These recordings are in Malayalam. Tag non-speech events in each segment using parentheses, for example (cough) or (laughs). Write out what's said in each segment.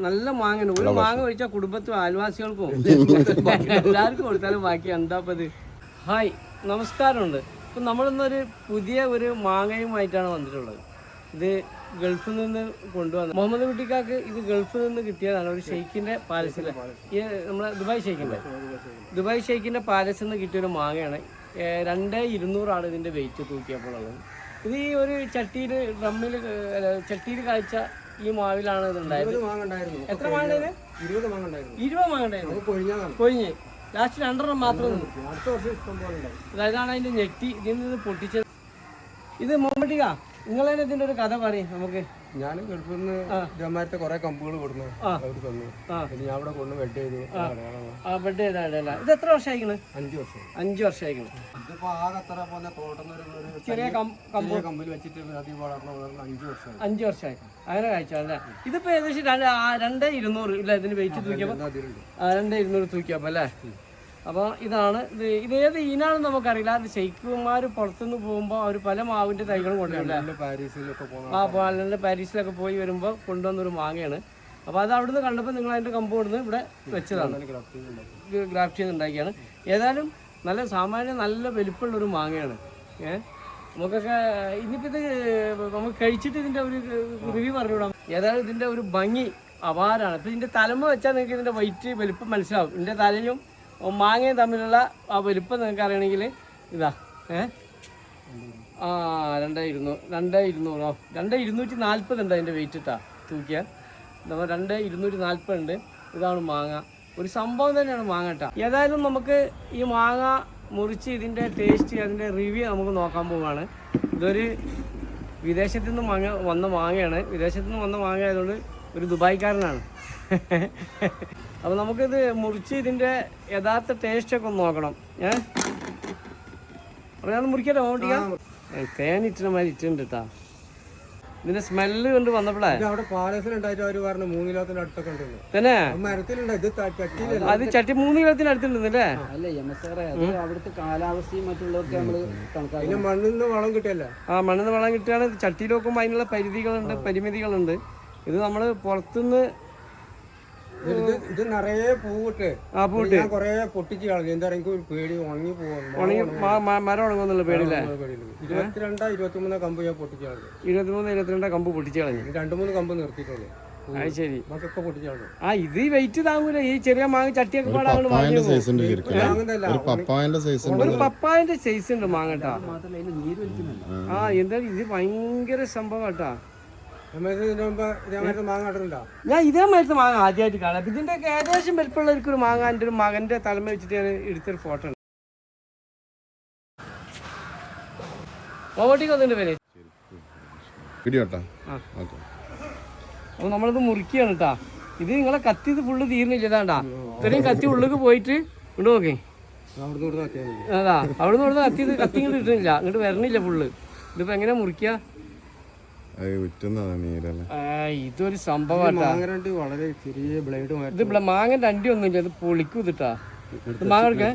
നല്ല മാങ്ങ ഒരു മാങ്ങ കഴിച്ചാൽ കുടുംബത്തിൽ അയൽവാസികൾക്കും (laughs) എല്ലാവർക്കും കൊടുത്താലും ബാക്കി എന്താ ഇപ്പൊ ഇത് ഹായ് നമസ്കാരമുണ്ട്. ഇപ്പം നമ്മളിന്നൊരു പുതിയ ഒരു മാങ്ങയുമായിട്ടാണ് വന്നിട്ടുള്ളത്. ഇത് ഗൾഫിൽ നിന്ന് കൊണ്ടുവന്നത് മുഹമ്മദ് കുട്ടിക്കാക്ക് ഇത് ഗൾഫിൽ നിന്ന് കിട്ടിയതാണ് ഒരു ഷെയ്ഖിന്റെ പാലസിലെ ഈ നമ്മളെ ദുബായ് ഷെയ്ഖിന്റെ ദുബായ് ഷെയ്ഖിന്റെ പാലസിൽ നിന്ന് കിട്ടിയ ഒരു മാങ്ങയാണ് രണ്ടേ ഇരുന്നൂറാണ് ഇതിന്റെ വെയിറ്റ് തൂക്കിയപ്പോഴുള്ളത് ഇത് ഈ ഒരു ചട്ടിയിൽ ഡ്രമ്മിൽ ചട്ടിയിൽ കാഴ്ച ഈ മാവിലാണ് ഇത് ഉണ്ടായത്. എത്ര മാങ്ങ ഇരുപത് മാങ്ങണ്ടായിരുന്നു ഇരുപത് മാങ്ങ ഉണ്ടായിരുന്നു. കൊഴിഞ്ഞ് ലാസ്റ്റ് രണ്ടെണ്ണം മാത്രം അതായതാണ് അതിന്റെ ഞെട്ടി. ഇതിൽ നിന്ന് പൊട്ടിച്ചത്. ഇത് മമ്മട്ടിക നിങ്ങൾ തന്നെ ഇതിന്റെ ഒരു കഥ പറയും നമുക്ക്. ഞാൻ ഗൾഫിൽ നിന്ന് ജമാരത്തെ കുറെ കമ്പുകൾ കൊടുന്നു. അവർ തന്നു. പിന്നെ ഞാൻ അവിടെ കൊണ്ട് ബെഡ് ചെയ്തു ആ. ബെഡ് ചെയ്തല്ല ഇത് എത്ര വർഷമായിക്കണ് അഞ്ച് വർഷം അഞ്ച് വർഷമായിക്കണ് ഇതിപ്പോ ആകെ അത്ര പോലെ തോട്ടം ചെറിയ കം കമ്പിൽ വെച്ചിട്ട് അധികം വളർന്നു വളർന്ന് അഞ്ച് വർഷം അഞ്ച് വർഷമായി അങ്ങനെ കഴിച്ചാൽ അല്ലേ? ഇതിപ്പോ ഏകദേശം രണ്ട് ഇരുന്നൂറ് ഇല്ല? ഇതിന് വെയിറ്റ് തൂക്കിയപ്പോ? രണ്ട് ഇരുന്നൂറ് തൂക്കിയപ്പോ അല്ലേ? അപ്പോൾ ഇതാണ് ഇത് ഇത് ഏത് ഈനാണെന്ന് നമുക്കറിയില്ല. അത് ഷെയ്ഖുമാർ പുറത്തുനിന്ന് പോകുമ്പോൾ അവർ പല മാവിന്റെ തൈകളും കൊണ്ടുവരും ആ പാലന്റെ പാരീസിലൊക്കെ പോയി വരുമ്പോൾ കൊണ്ടുവന്നൊരു മാങ്ങയാണ്. അപ്പോൾ അത് അവിടുന്ന് കണ്ടപ്പോൾ നിങ്ങൾ അതിന്റെ കമ്പ് കൊടുന്ന് ഇവിടെ വെച്ചതാണ്. ഗ്രാഫ്റ്റ് ചെയ്ത് ഉണ്ടാക്കിയാണ് ഏതായാലും നല്ല സാമാന്യം നല്ല വലിപ്പമുള്ള ഒരു മാങ്ങയാണ്. ഏ? നമുക്കൊക്കെ ഇനിയിപ്പോൾ ഇത് നമുക്ക് കഴിച്ചിട്ട് ഇതിന്റെ ഒരു റിവ്യൂ പറഞ്ഞുവിടാം. ഏതായാലും ഇതിന്റെ ഒരു ഭംഗി അപാരാണ് ഇപ്പം ഇതിന്റെ തലമ വെച്ചാൽ നിങ്ങൾക്ക് ഇതിന്റെ വൈറ്റ് വലിപ്പം മനസ്സിലാവും. ഇതിന്റെ തലയും മാങ്ങയും തമ്മിലുള്ള ആ വലിപ്പം നിങ്ങൾക്ക് അറിയണമെങ്കിൽ ഇതാ ഏ? ആ രണ്ടേ ഇരുന്നൂറ് രണ്ടേ ഇരുന്നൂറോ? രണ്ടേ ഇരുന്നൂറ്റി നാൽപ്പത് ഉണ്ട് അതിന്റെ വെയിറ്റ് ഇട്ടാ തൂക്കിയാൽ. നമ്മൾ രണ്ടേ ഇരുന്നൂറ്റി നാൽപ്പത് ഉണ്ട്. ഇതാണ് മാങ്ങ. ഒരു സംഭവം തന്നെയാണ് മാങ്ങ കേട്ടോ ഏതായാലും നമുക്ക് ഈ മാങ്ങ മുറിച്ച് ഇതിന്റെ ടേസ്റ്റ് അതിന്റെ റിവ്യൂ നമുക്ക് നോക്കാൻ പോവുകയാണ് ഇതൊരു വിദേശത്തു നിന്ന് മാങ്ങ വന്ന മാങ്ങയാണ്. വിദേശത്തു നിന്ന് വന്ന മാങ്ങ ആയതുകൊണ്ട് ഒരു ദുബായ്ക്കാരനാണ്. (laughs) അപ്പോൾ നമുക്കിത് മുറിച്ച് ഇതിന്റെ യഥാർത്ഥ ടേസ്റ്റൊക്കെ ഒന്ന് നോക്കണം. ഏഹ് അപ്പൊ ഞാൻ മുറിക്കാലോ ഓടിക്കാം തേൻ ഇറ്റുന്ന മാതിരി ഇറ്റുണ്ട് കേട്ടാ ഇതിന്റെ സ്മെല്ല് കൊണ്ട് വന്നപ്പോഴേ? ഇത് അവിടെ പാലസിലുണ്ടായിട്ട് അവർ പറഞ്ഞു മൂന്ന് കിലോത്തിന്റെ അടുത്തൊക്കെ ഉണ്ടെന്ന് തന്നെ? ആ മരത്തിലുണ്ട് ഇത് ചട്ടിയിലല്ല? അത് ചട്ടി മൂന്ന് കിലോത്തിന് അടുത്തുണ്ടല്ലേ അല്ല എം എസ് ആർ അത് അവിടുത്തെ കാലാവസ്ഥയും മറ്റുള്ളതൊക്കെ നമ്മൾ കണക്കാക്കി മണ്ണിൽ നിന്ന് വളം കിട്ടിയല്ല. ആ മണ്ണിന്ന് വളം കിട്ടുകയാണ്. ചട്ടിയിൽ നോക്കുമ്പോൾ അതിനുള്ള പരിധികളുണ്ട് പരിമിതികളുണ്ട്. ഇത് നമ്മൾ പുറത്തുനിന്ന് ഇത് ഇത് നിറയെ പൂവിട്ട് ആ പൂട്ട് ഞാൻ കൊറേ പൊട്ടിച്ച് കളഞ്ഞു. എന്താ ഒരു പേടി. ഉണങ്ങി മ- മരം ഉണങ്ങുന്നുള്ള പേടില്ലേ ഇരുപത്തിരണ്ടാ ഇരുപത്തിമൂന്നാ കമ്പ് ഞാൻ പൊട്ടിച്ച് കളഞ്ഞു. ഇരുപത്തിമൂന്ന് ഇരുപത്തിരണ്ട് കമ്പ് പൊട്ടിച്ച് കളഞ്ഞു. രണ്ടു മൂന്ന് കമ്പ് നിർത്തിയിട്ടുള്ളൂ. അത് ശരി. ആ ഇത് വെയിറ്റ് താങ്ങൂല. ഈ ചെറിയ മാങ്ങ ചട്ടിയൊക്കെ ഒരു പപ്പായന്റെ സൈസ് ഉണ്ട് മാങ്ങട്ടാ. ആ എന്താ ഇത് ഭയങ്കര സംഭവം കേട്ടാ ഞാൻ ഇതേ മരത്ത് മാങ്ങ ആദ്യമായിട്ട് കാണാം. ഇതിന്റെ ഒക്കെ ഏകദേശം വലിപ്പമുള്ള ഒരു മാങ്ങ എന്റെ ഒരു മകന്റെ തലമ വെച്ചിട്ട് ഞാൻ എടുത്തൊരു ഫോട്ടോ ഉണ്ട്. ഒന്നിന്റെ പേര്? അപ്പൊ നമ്മളിത് മുറിക്കുകയാണ് കേട്ടാ ഇത് നിങ്ങളെ കത്തി ഇത് ഫുള്ള് തീർന്നില്ല ഇതാണ്ടാ ഇത്രയും കത്തി ഉള്ളിലേക്ക് പോയിട്ട് ഇങ്ങോട്ട് നോക്കേ. അതാ അവിടുന്ന് ഇവിടുന്ന് കത്തി ഇത് കത്തി ഇങ്ങോട്ട് ഇട്ടില്ല ഇങ്ങോട്ട് വരണില്ല ഫുള്ള് ഇതിപ്പോ എങ്ങനെ മുറിക്കുക അത് വിറ്റുന്നതാ നീരല്ലേ ആ, ഇതൊരു സംഭവം വളരെ ചെറിയ ബ്ലേഡ് മാറ്റി ഇത് മാങ്ങന്റെ അണ്ടി ഒന്നുമില്ല ഇത് പൊളിക്കും ഇതിട്ടാ. ഇത് മാങ്ങ എടുക്കേ.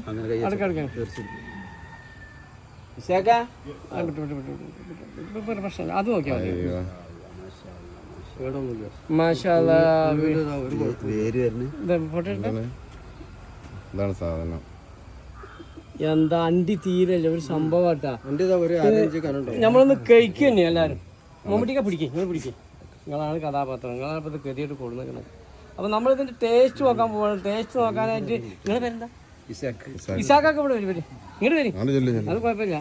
അടുക്ക അടുക്കേ പ്രശ്നമില്ല. അത് നോക്കിയാൽ മതി. ഇതാണ് സാധനം. എന്താ അണ്ടി തീരല്ല? ഒരു സംഭവം നമ്മളൊന്ന് കഴിക്കുക തന്നെ എല്ലാവരും മമ്മൂട്ടിക്ക പിടിക്കേ നിങ്ങൾ പിടിക്കേ. നിങ്ങളാണ് കഥാപാത്രം നിങ്ങളാണ് ഇപ്പോൾ ഇത് ഗതിയായിട്ട് കൊടുക്കുന്നത് അപ്പോൾ നമ്മളിതിന്റെ ടേസ്റ്റ് നോക്കാൻ പോവാണ്. ടേസ്റ്റ് നോക്കാനായിട്ട് നിങ്ങൾ പേരെന്താ? ഇസാക്കൊക്കെ ഇവിടെ വരും വരും. ഇങ്ങോട്ട് വരും അത് കുഴപ്പമില്ല.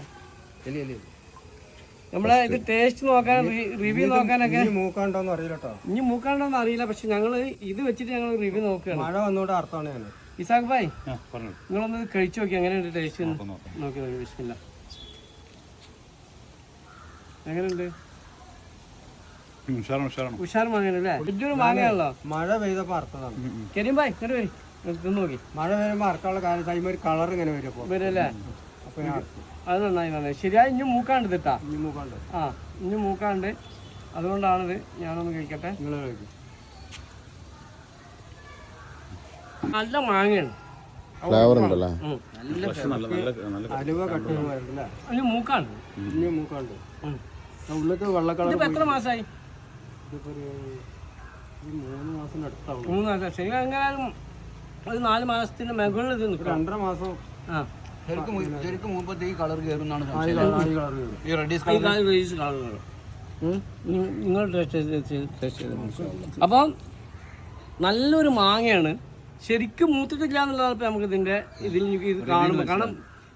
നമ്മളെ ഇത് ടേസ്റ്റ് നോക്കാൻ റിവ്യൂ നോക്കാനൊക്കെ മൂക്കാണ്ടോന്ന് അറിയില്ല കേട്ടോ ഇനി മൂക്കാണ്ടോന്ന് അറിയില്ല പക്ഷെ ഞങ്ങൾ ഇത് വെച്ചിട്ട് ഞങ്ങൾ റിവ്യൂ നോക്കുകയാണ്. മഴ വന്നോണ്ട് അർത്ഥമാണ് ഞാൻ ഇസാഖ് ഭായ് നിങ്ങളൊന്ന് കഴിച്ചു നോക്കി എങ്ങനെയുണ്ട് ടേസ്റ്റ് നോക്കി നോക്കി വിഷമില്ല. എങ്ങനെയുണ്ട്? ഉഷാർ മാങ്ങയാണല്ലോ മഴ പെയ്തപ്പോ അർത്ഥതാണ് കരീം ഭായ് ഇങ്ങോട്ട് വരി നോക്കി മഴ പെയ്യുമ്പോ അർത്ഥമുള്ള കാര്യം ടൈം ഒരു കളർ ഇങ്ങനെ വരും വരല്ലേ. അത് നന്നായി നന്നായി ശരിയായി ഇനി മൂക്കാണ്ട് തിട്ടാ ഇനി മൂക്കാണ്ട് ആ ഇനി മൂക്കാണ്ട് അതുകൊണ്ടാണിത് ഞാനൊന്ന് കഴിക്കട്ടെ നിങ്ങൾ കഴിക്കും നല്ല മാങ്ങയാണ് ഫ്ലേവർ ഉണ്ടല്ലേ. അലുവ മൂക്കാണ്ട് മൂക്കാണ്ട് ഉം. ഉള്ളിലേക്ക് വെള്ള കളർ എത്ര മാസമായി മൂന്ന് മാസം അടുത്താവും മൂന്ന് മാസം. ശരി എങ്ങനെയാലും ഒരു നാല് മാസത്തിന് മുകളിൽ ഇത് നിൽക്കാം രണ്ടര മാസം ആ. ശരിക്കും ശരിക്കും മുമ്പത്തെ ഈ കളർ കയറുന്നാണ് ആയി കളർ ആയി കളർ വരും ഈ റെഡീസ് ഈ കാൽ റേസ് കളറുകൾ നിങ്ങൾ ടേസ്റ്റ് ചെയ്ത് ടേസ്റ്റ് ചെയ്ത് അപ്പം നല്ലൊരു മാങ്ങയാണ്. ശരിക്കും മൂത്തിട്ടില്ല എന്നുള്ളതാണ് ഇപ്പം നമുക്ക് ഇതിന്റെ ഇതിൽ ഇത് കാണുമ്പോൾ. കാരണം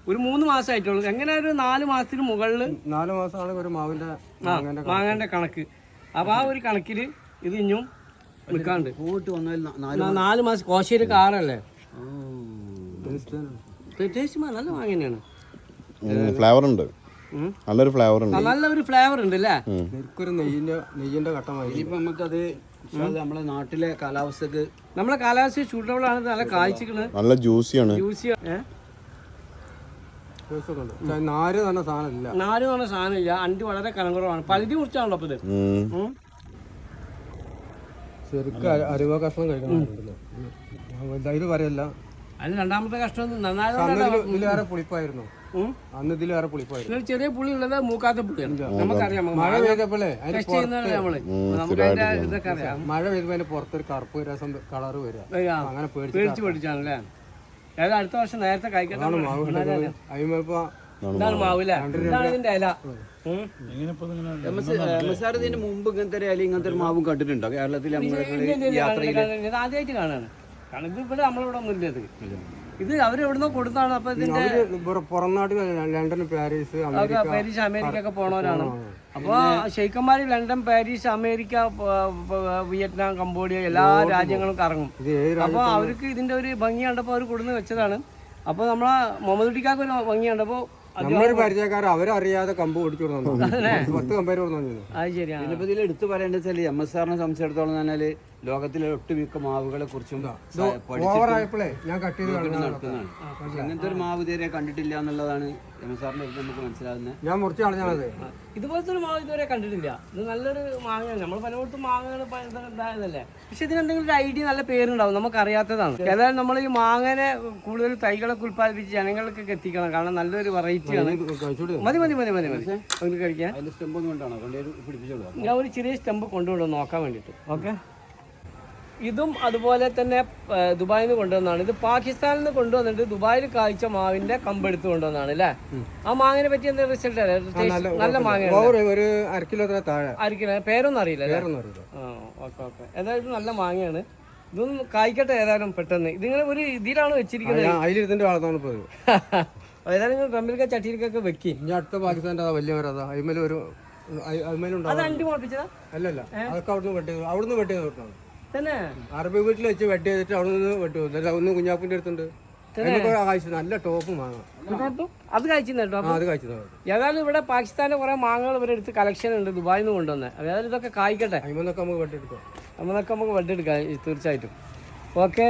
ഒരു മൂന്ന് മാസമായിട്ടുള്ളൂ എങ്ങനെ ഒരു നാല് മാസത്തിന് മുകളിൽ നാല് മാസമാണ് ഒരു മാവിന്റെ ആ മാങ്ങേന്റെ കണക്ക്. അപ്പം ആ ഒരു കണക്കിൽ ഇത് ഇനിയും നിൽക്കാണ്ട് പോയിട്ട് വന്നാൽ നാല് മാസം. കോശേരി കാറല്ലേ? ടേസ്റ്റ് നല്ല മാങ്ങ തന്നെയാണ് ഫ്ലേവർ ഉണ്ട് നല്ലൊരു ഫ്ലേവർ ഉണ്ട് നല്ലൊരു ഫ്ലേവർ ഉണ്ട് അല്ലേ നെയ്യിന്റെ നെയ്യിന്റെ ഘട്ടമായി ഇനിയിപ്പോ നമുക്കത് നമ്മളെ നാട്ടിലെ കാലാവസ്ഥക്ക് നമ്മളെ കാലാവസ്ഥ ആണ് നല്ല കാഴ്ചകൾ. നല്ല ജ്യൂസിയാണ്. യൂസ് ഒക്കെ ഉണ്ട് പക്ഷേ നാര് തന്നെ സാധനം നാല് എന്ന് പറഞ്ഞ സാധനമില്ല. അണ്ടി വളരെ കനം കുറവാണ് പകുതി മുറിച്ചാണല്ലോ അപ്പൊ ഇത് ഉം. ഉം. ശരിക്കും അര- അരുവ കഷ്ണം കഴിക്കണം ഇത് പറയല്ല. അതിന് രണ്ടാമത്തെ കഷ്ടം അന്ന് ഇതിലേറെ പുളിപ്പായിരുന്നു. അന്ന് ഇതിലേറെ പുളിപ്പായിരുന്നു. ചെറിയ പുളി ഉള്ളത് മൂക്കാത്ത പുളിയാണ്. നമുക്കറിയാം. നമുക്ക് മഴ പെയ്തപ്പോഴേ അതിന് ടെസ്റ്റ് ചെയ്യുന്നതല്ലേ നമ്മൾ. നമുക്ക് അതിന്റെ ഇതൊക്കെ അറിയാം. മഴ പെയ്തപ്പോ അതിന്റെ പുറത്തൊരു കറുപ്പ് രസം കളർ വരിക ഏയ് അങ്ങനെ പേടിച്ച് പേടിച്ച് പേടിച്ചാണല്ലേ? ഏതാ അടുത്ത വർഷം നേരത്തെ കഴിക്കട്ടെ ഇതാണ് ഇതാണ് ഇതിന്റെ ഇല. മുമ്പ് ഇങ്ങനത്തെ ഒരു ഇല ഇങ്ങനത്തെ ഒരു മാവും കണ്ടിട്ടുണ്ടോ? കേരളത്തിൽ ആദ്യമായിട്ട് കാണാണ് കാരണം ഇത് ഇവിടെ നമ്മളിവിടെ ഒന്നും ഇല്ല. ഇത് അവർ അവരെവിടുന്നോ കൊടുത്താണ്. അപ്പൊ ഇതിന്റെ പുറം നാട്ടിൽ ലണ്ടൻ പാരീസ് പാരീസ് അമേരിക്ക ഒക്കെ പോണവരാണ്. അപ്പൊ ഷെയ്ഖന്മാര് London Paris America Vietnam Cambodia എല്ലാ രാജ്യങ്ങളും കറങ്ങും. അപ്പോൾ അപ്പൊ അവർക്ക് ഇതിന്റെ ഒരു ഭംഗി കണ്ടപ്പോ അവർ കൊടുന്ന് വെച്ചതാണ്. അപ്പൊ നമ്മളെ മുഹമ്മദ് കുട്ടിക്കാർക്ക് ഒരു ഭംഗി കണ്ടപ്പോ അത് നമ്മളൊരു പരിചയക്കാർ അവരറിയാതെ കമ്പ് ഓടിച്ചു കൊടുത്തു പത്ത് കമ്പേര് കൊടുത്തു അത് ശരിയാണ്. ഇതിൽ എടുത്തു പറയേണ്ടത് വെച്ചാൽ എം എസ് ആറിനെ സംബന്ധിച്ചിടത്തോളം പറഞ്ഞാൽ ലോകത്തിലെ ഒട്ടുമിക്ക മാവുകളെ കുറിച്ചും ഓവറായപ്പോഴേ ഞാൻ കട്ട് ചെയ്ത്. നടത്തുന്നതാണ്. ഇങ്ങനത്തെ ഒരു മാവ് ഇതുവരെ കണ്ടിട്ടില്ല എന്നുള്ളതാണ് എം എസ് ആറിന്റെ അടുത്ത് നമുക്ക് മനസ്സിലാകുന്നത് ഞാൻ മുറിച്ച് കളഞ്ഞത് ഇതുപോലത്തെ ഒരു മാവ് ഇതുവരെ കണ്ടിട്ടില്ല. ഇത് നല്ലൊരു മാങ്ങയാണ്. നമ്മൾ പലയിടത്തും മാങ്ങകൾ ഇതായതല്ലേ. പക്ഷെ ഇതിനെന്തെങ്കിലും ഒരു ഐഡിയ നല്ല പേരുണ്ടാവും. നമുക്ക് അറിയാത്തതാണ് ഏതായാലും നമ്മൾ ഈ മാങ്ങനെ കൂടുതൽ തൈകളൊക്കെ ഉൽപ്പാദിപ്പിച്ച് ജനങ്ങൾക്കൊക്കെ എത്തിക്കണം. കാരണം നല്ലൊരു വെറൈറ്റി ആണ്. മതി മതി മതി മതി മതി. കഴിക്കാൻ അതിന്റെ സ്റ്റെമ്പ് ഒന്നും കൊണ്ടാണോ? കൊണ്ടുപോയി പിടിപ്പിച്ചോളൂ. ഞാൻ ഒരു ചെറിയ സ്റ്റെമ്പ് കൊണ്ടുവിടും നോക്കാൻ വേണ്ടിയിട്ട്. ഓക്കെ. ഇതും അതുപോലെ തന്നെ ദുബായിൽ നിന്ന് കൊണ്ടുവന്നതാണ്. ഇത് പാകിസ്ഥാനിൽ നിന്ന് കൊണ്ടുവന്നിട്ട് ദുബായിൽ കാഴ്ച മാവിന്റെ കമ്പെടുത്ത് കൊണ്ടുവന്നാണ് അല്ലേ? ആ മാങ്ങിനെ പറ്റി എന്താ റിസൾട്ട്? നല്ല മാങ്ങയാണ്. ഒരു അര കിലോ താഴെ. പേരൊന്നും അറിയില്ല ഓക്കെ ഓക്കെ. ഏതായാലും നല്ല മാങ്ങയാണ്. ഇതൊന്നും കായ്ക്കട്ടെ ഏതായാലും പെട്ടെന്ന്. ഇതിങ്ങനെ ഒരു ഇതിലാണ് വെച്ചിരിക്കുന്നത്. പോയത്. (laughs) ഏതായാലും ഡ്രമ്മിലൊക്കെ ചട്ടിയിലേക്കൊക്കെ വെക്കി. ഇനി അടുത്ത പാകിസ്ഥാന്റെ വലിയ മരം അതാ. അതിമേലുണ്ടാവും അത് അണ്ടി മുളപ്പിച്ചതാ അല്ലല്ല അതൊക്കെ അവിടുന്ന് വെട്ടിയത് അവിടുന്ന് വെട്ടിയത് കൊടുത്താണ് തന്നെ. അറബി വീട്ടിൽ വെച്ച് വെട്ടി ചെയ്തിട്ട് അവിടെ നിന്ന് വെട്ടി. കൊടുത്തു ഒന്ന് കുഞ്ഞാപ്പിന്റെ അടുത്തുണ്ട്. നല്ല ടോപ്പ് മാങ്ങ. അത് ഏതായാലും ഇവിടെ പാകിസ്ഥാനിലെ കുറെ മാങ്ങകൾ ഇവരെ അടുത്ത് കളക്ഷൻ ഉണ്ട്. ദുബായിൽ നിന്ന് കൊണ്ടുവന്നത് ഏതായാലും ഇതൊക്കെ കായ്ക്കട്ടെ. അമ്മന്നൊക്കെ നമുക്ക് വെട്ടിയെടുക്കാം. അമ്മന്നൊക്കെ നമുക്ക് വെട്ടെടുക്കാം തീർച്ചയായിട്ടും. ഓക്കെ